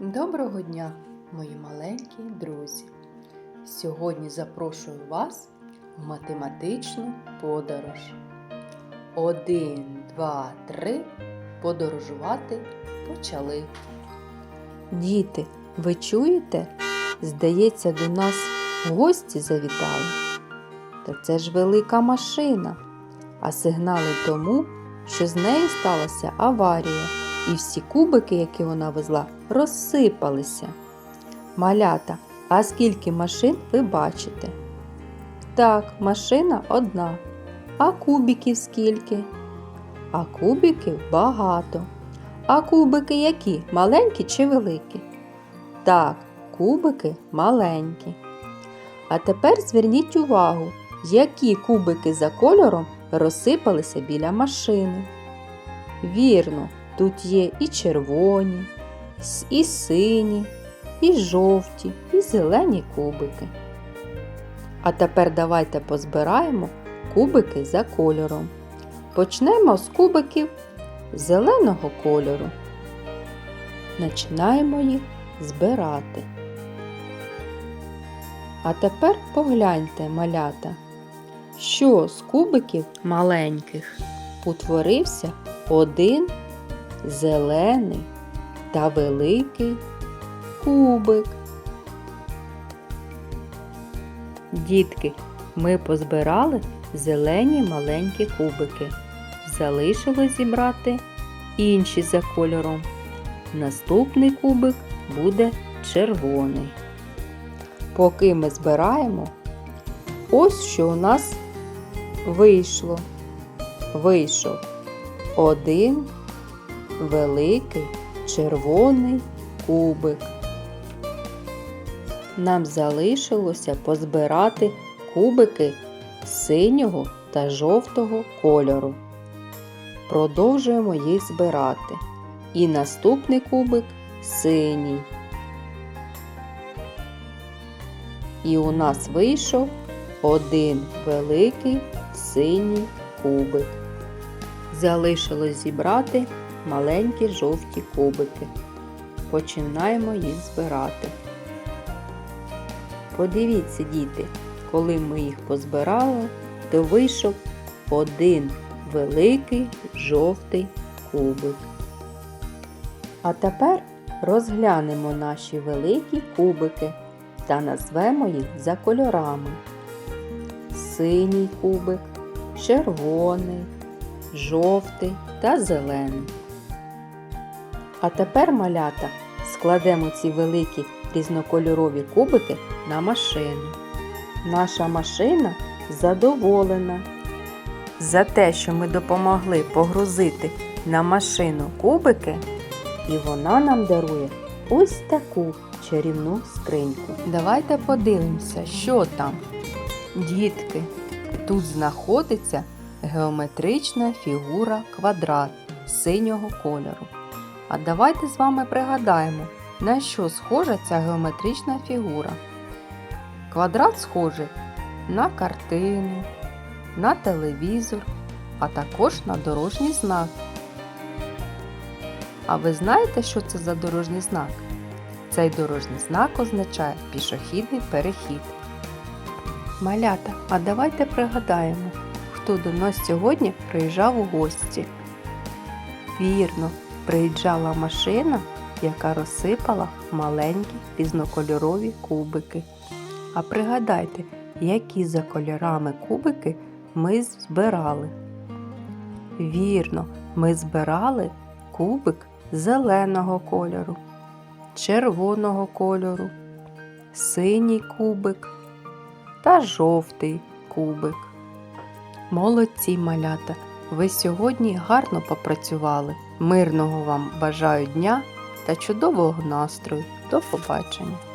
Доброго дня, мої маленькі друзі! Сьогодні запрошую вас в математичну подорож. Один, два, три. Подорожувати почали. Діти, ви чуєте? Здається, до нас гості завітали. Та це ж велика машина, а сигнали тому, що з нею сталася аварія, і всі кубики, які вона везла, розсипалися. Малята, а скільки машин ви бачите? Так, машина одна. А кубиків скільки? А кубиків багато. А кубики які? Маленькі чи великі? Так, кубики маленькі. А тепер зверніть увагу, які кубики за кольором розсипалися біля машини. Вірно, тут є і червоні, і сині, і жовті, і зелені кубики. А тепер давайте позбираємо кубики за кольором. Почнемо з кубиків зеленого кольору. Починаємо їх збирати. А тепер погляньте, малята, що з кубиків маленьких утворився один зелений та великий кубик. Дітки, ми позбирали зелені маленькі кубики. Залишилось зібрати інші за кольором. Наступний кубик буде червоний. Поки ми збираємо, ось що у нас вийшло. Вийшов один великий червоний кубик. Нам залишилося позбирати кубики синього та жовтого кольору. Продовжуємо їх збирати. І наступний кубик синій. І у нас вийшов один великий синій кубик. Залишилось зібрати маленькі жовті кубики. Починаємо їх збирати. Подивіться, діти, коли ми їх позбирали, то вийшов один великий жовтий кубик. А тепер розглянемо наші великі кубики та назвемо їх за кольорами. Синій кубик, червоний, жовтий та зелений. А тепер, малята, складемо ці великі різнокольорові кубики на машину. Наша машина задоволена. За те, що ми допомогли погрузити на машину кубики, і вона нам дарує ось таку чарівну скриньку. Давайте подивимося, що там. Дітки, тут знаходиться геометрична фігура квадрат синього кольору. А давайте з вами пригадаємо, на що схожа ця геометрична фігура. Квадрат схожий на картину, на телевізор, а також на дорожній знак. А ви знаєте, що це за дорожній знак? Цей дорожній знак означає пішохідний перехід. Малята, а давайте пригадаємо, хто до нас сьогодні приїжджав у гості. Вірно, приїжджала машина, яка розсипала маленькі різнокольорові кубики. А пригадайте, які за кольорами кубики ми збирали. Вірно, ми збирали кубик зеленого кольору, червоного кольору, синій кубик та жовтий кубик. Молодці малята! Ви сьогодні гарно попрацювали. Мирного вам бажаю дня та чудового настрою. До побачення!